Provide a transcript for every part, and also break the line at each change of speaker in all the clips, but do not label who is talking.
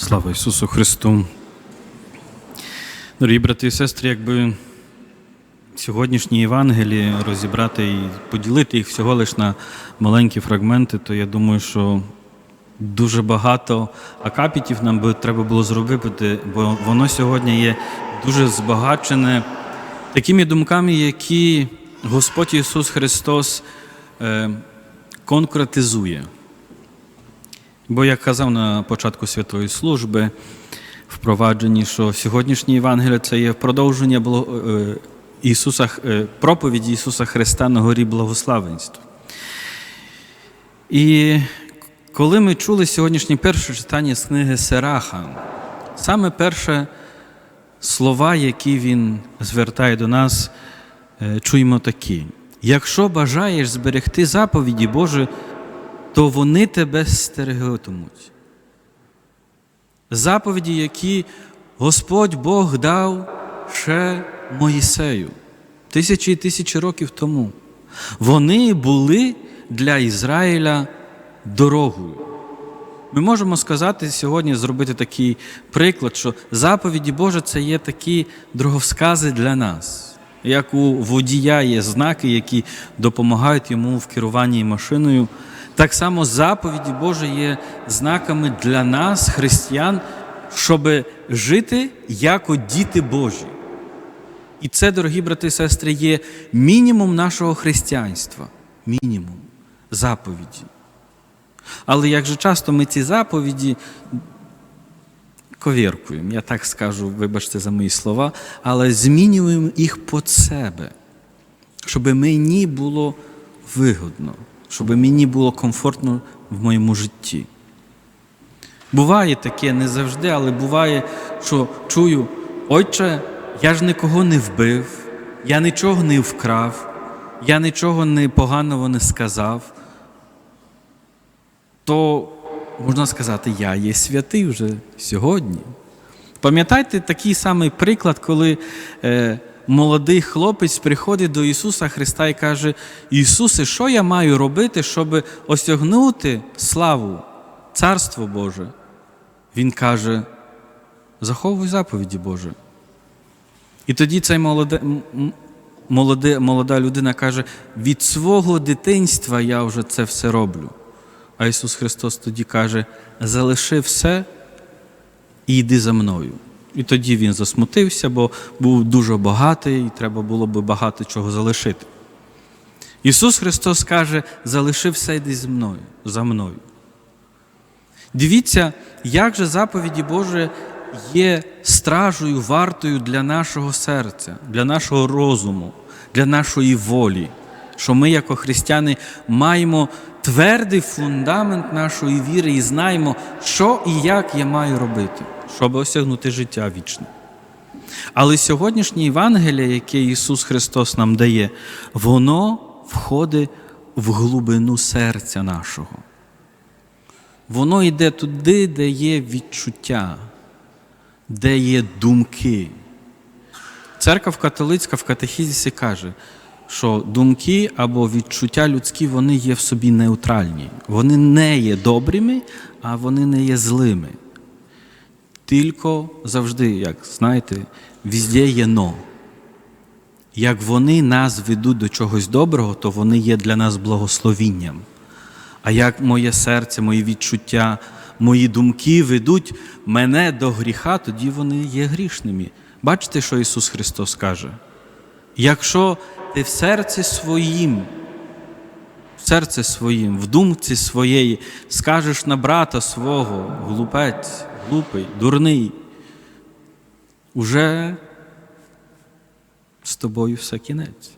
Слава Ісусу Христу. Дорогі брати і сестри, якби сьогоднішні Євангелії розібрати і поділити їх всього лиш на маленькі фрагменти, то я думаю, що дуже багато акапітів нам би треба було зробити, бо воно сьогодні є дуже збагачене такими думками, які Господь Ісус Христос е, конкретизує. Бо, як казав на початку святої служби, впровадженні, що сьогоднішнє Євангеліє це є продовження е, Ісуса, е, проповіді Ісуса Христа на горі благословенства. І коли ми чули сьогоднішнє перше читання з книги Сераха, саме перше слова, які він звертає до нас, е, чуємо такі: якщо бажаєш зберегти заповіді Божі, то вони тебе стерегатимуть. Заповіді, які Господь Бог дав ще Моїсею тисячі і тисячі років тому. Вони були для Ізраїля дорогою. Ми можемо сказати сьогодні, зробити такий приклад, що заповіді Божі це є такі дороговскази для нас. Як у водія є знаки, які допомагають йому в керуванні машиною, так само заповіді Божі є знаками для нас, християн, щоб жити як діти Божі. І це, дорогі брати і сестри, є мінімум нашого християнства. Мінімум заповіді. Але як же часто ми ці заповіді ковіркуємо, я так скажу, вибачте за мої слова, але змінюємо їх під себе, щоб мені було вигодно, щоб мені було комфортно в моєму житті. Буває таке не завжди, але буває, що чую, отче, я ж нікого не вбив, я нічого не вкрав, я нічого не поганого не сказав. То можна сказати, я є святий вже сьогодні. Пам'ятаєте такий самий приклад, коли е, молодий хлопець приходить до Ісуса Христа і каже: Ісусе, що я маю робити, щоб осягнути славу, Царство Боже? Він каже: заховуй заповіді Боже. І тоді цей молоде, молоде, молода людина каже: від свого дитинства я вже це все роблю. А Ісус Христос тоді каже: залиши все і йди за мною. І тоді він засмутився, бо був дуже багатий, і треба було би багато чого залишити. Ісус Христос каже: залиши все, йди зі мною, за мною. Дивіться, як же заповіді Божі є стражею, вартою для нашого серця, для нашого розуму, для нашої волі, що ми, як християни, маємо твердий фундамент нашої віри і знаємо, що і як я маю робити, щоб осягнути життя вічне. Але сьогоднішнє Євангеліє, яке Ісус Христос нам дає, воно входить в глибину серця нашого. Воно йде туди, де є відчуття, де є думки. Церква католицька в катехізісі каже, що думки або відчуття людські вони є в собі неутральні. Вони не є добрими, а вони не є злими. Тільки завжди, як знаєте, везде є но. Як вони нас ведуть до чогось доброго, то вони є для нас благословінням. А як моє серце, мої відчуття, мої думки ведуть мене до гріха, тоді вони є грішними. Бачите, що Ісус Христос каже? Якщо ти в серці своїм, в серці своїм, в думці своєї скажеш на брата свого, глупець, глупий, дурний, уже з тобою все кінець.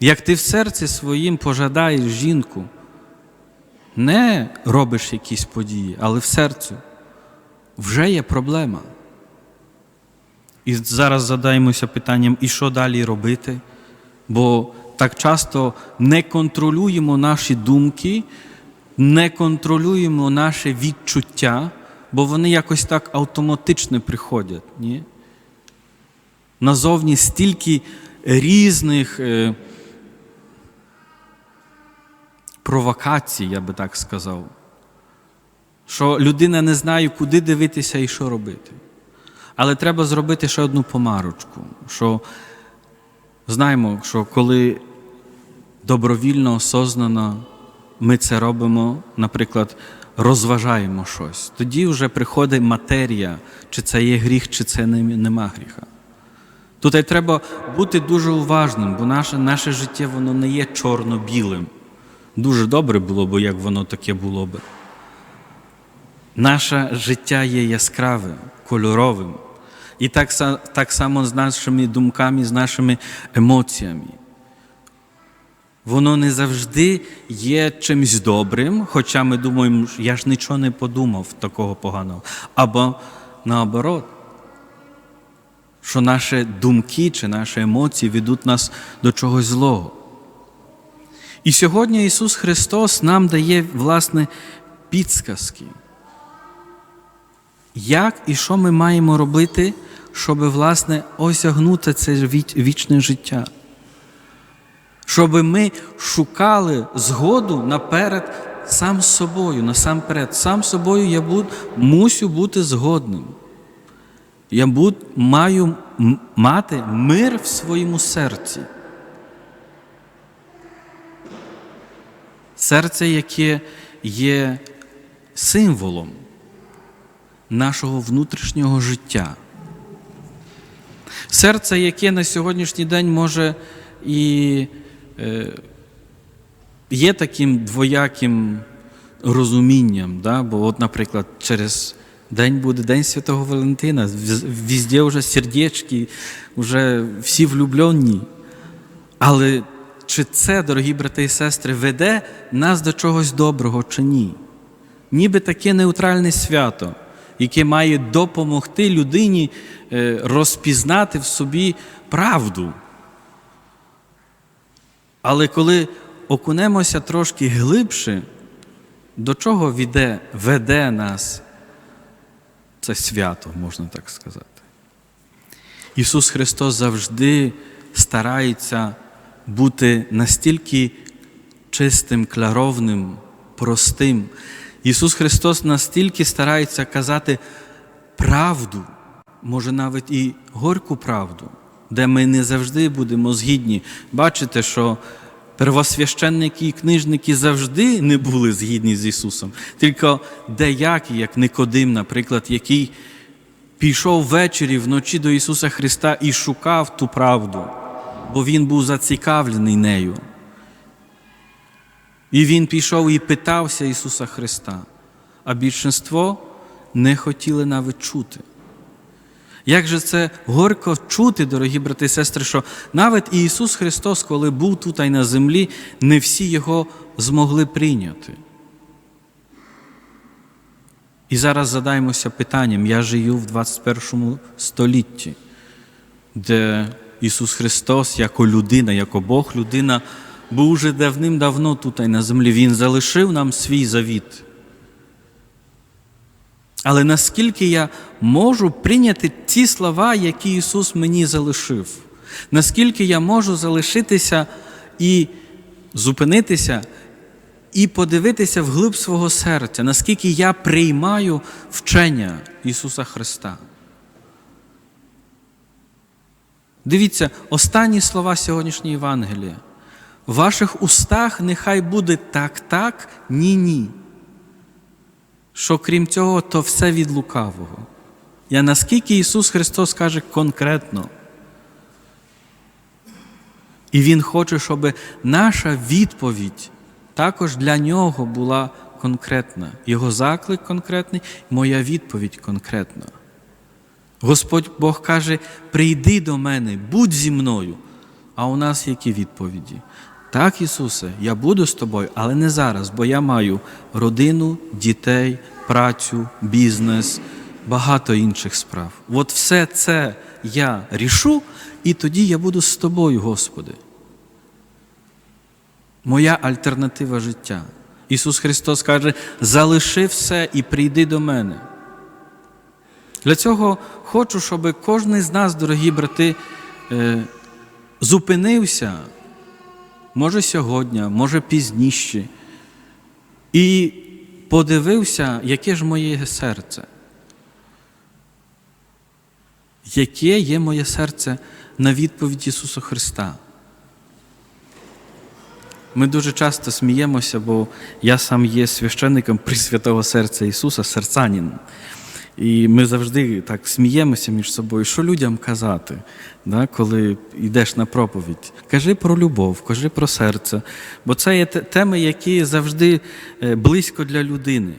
Як ти в серці своїм пожадаєш жінку, не робиш якісь події, але в серцю вже є проблема. І зараз задаємося питанням, і що далі робити? Бо так часто не контролюємо наші думки, не контролюємо наше відчуття, бо вони якось так автоматично приходять. Ні? Назовні стільки різних е, провокацій, я би так сказав. що людина не знає, куди дивитися і що робити. Але треба зробити ще одну помарочку, що знаємо, що коли добровільно, осознано ми це робимо, наприклад, розважаємо щось, тоді вже приходить матерія, чи це є гріх, чи це нема гріха. Тут треба бути дуже уважним, бо наше, наше життя воно не є чорно-білим. Дуже добре було б, як воно таке було б. Наше життя є яскравим, кольоровим. І так, так само з нашими думками, з нашими емоціями. Воно не завжди є чимось добрим, хоча ми думаємо, «Ж я ж нічого не подумав такого поганого. Або наоборот, що наші думки чи наші емоції ведуть нас до чогось злого. І сьогодні Ісус Христос нам дає, власне, підсказки. Як і що ми маємо робити, щоб, власне, осягнути це вічне життя? Щоб ми шукали згоду наперед сам собою, насамперед. Сам собою я буд, мусю бути згодним. Я буд, маю мати мир в своєму серці. Серце, яке є символом нашого внутрішнього життя. Серце, яке на сьогоднішній день може і є таким двояким розумінням. Да? Бо, от, наприклад, через день буде День Святого Валентина, віз- везде вже сердечки, вже всі влюблені. Але чи це, дорогі брати і сестри, веде нас до чогось доброго чи ні? Ніби таке нейтральне свято, яке має допомогти людині е, розпізнати в собі правду. Але коли окунемося трошки глибше, до чого веде, веде нас це свято, можна так сказати. Ісус Христос завжди старається бути настільки чистим, кларовним, простим. Ісус Христос настільки старається казати правду, може навіть і горьку правду, де ми не завжди будемо згідні. Бачите, що первосвященники і книжники завжди не були згідні з Ісусом. Тільки деякі, як Никодим, наприклад, який пішов ввечері вночі до Ісуса Христа і шукав ту правду, бо Він був зацікавлений нею. І він пішов і питався Ісуса Христа, а більшинство не хотіли навіть чути. Як же це горько чути, дорогі брати і сестри, що навіть Ісус Христос, коли був тут і на землі, не всі Його змогли прийняти. І зараз задаємося питанням: я живу в 21 столітті, де Ісус Христос, як людина, як Бог людина, був уже давним-давно тут і на землі. Він залишив нам свій завіт. Але наскільки я можу прийняти ті слова, які Ісус мені залишив? Наскільки я можу залишитися і зупинитися і подивитися вглиб свого серця, наскільки я приймаю вчення Ісуса Христа? Дивіться, останні слова сьогоднішньої Євангелія. В ваших устах нехай буде так, так, ні, ні. Що крім цього, то все від лукавого. Я наскільки Ісус Христос каже конкретно. І Він хоче, щоб наша відповідь також для Нього була конкретна. Його заклик конкретний, моя відповідь конкретна. Господь Бог каже: прийди до мене, будь зі мною. А у нас які відповіді? Так, Ісусе, я буду з тобою, але не зараз, бо я маю родину, дітей, працю, бізнес, багато інших справ. От все це я рішу, і тоді я буду з тобою, Господи. Моя альтернатива життя. Ісус Христос каже: залиши все і прийди до мене. Для цього хочу, щоб кожен з нас, дорогі брати, е, зупинився, може сьогодні, може пізніше, і подивився, яке ж моє серце. Яке є моє серце на відповідь Ісуса Христа? Ми дуже часто сміємося, бо я сам є священником Пресвятого серця Ісуса, серцанін. І ми завжди так сміємося між собою, що людям казати, да, коли йдеш на проповідь. Кажи про любов, кажи про серце, бо це є теми, які завжди е, близько для людини.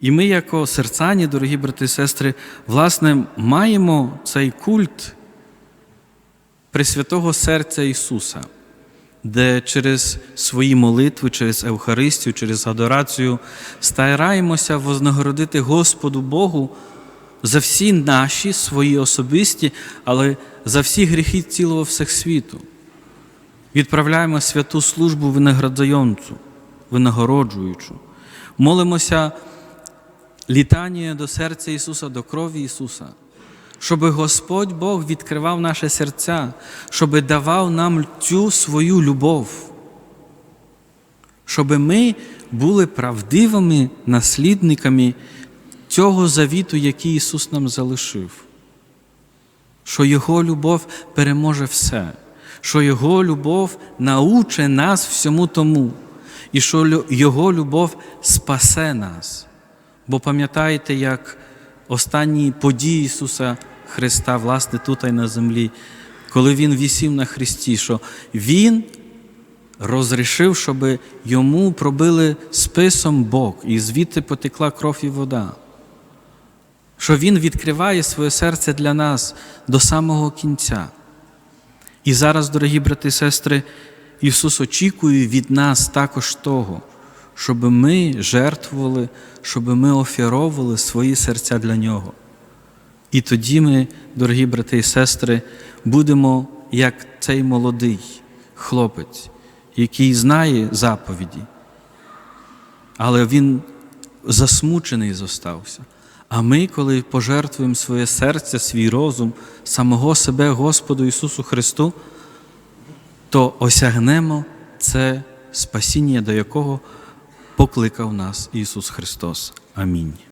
І ми, як серцані, дорогі брати і сестри, власне, маємо цей культ Пресвятого серця Ісуса, де через свої молитви, через Евхаристію, через адорацію стараємося вознагородити Господу Богу за всі наші свої особисті, але за всі гріхи цілого всесвіту. Відправляємо святу службу винаградзайонцу, винагороджуючу. Молимося літання до серця Ісуса, до крові Ісуса, щоб Господь Бог відкривав наше серця, щоб давав нам цю свою любов, щоб ми були правдивими наслідниками цього завіту, який Ісус нам залишив, що Його любов переможе все, що Його любов науче нас всьому тому, і що Його любов спасе нас. Бо пам'ятаєте, як останні події Ісуса Христа, власне, тут і на землі, коли Він вісів на Христі, що Він розрішив, щоб йому пробили списом Бог, і звідти потекла кров і вода. Що Він відкриває своє серце для нас до самого кінця. І зараз, дорогі брати і сестри, Ісус очікує від нас також того, щоб ми жертвували, щоб ми офіровували свої серця для Нього. І тоді ми, дорогі брати і сестри, будемо як цей молодий хлопець, який знає заповіді, але він засмучений зостався. А ми, коли пожертвуємо своє серце, свій розум, самого себе Господу Ісусу Христу, то осягнемо це спасіння, до якого покликав нас Ісус Христос. Амінь.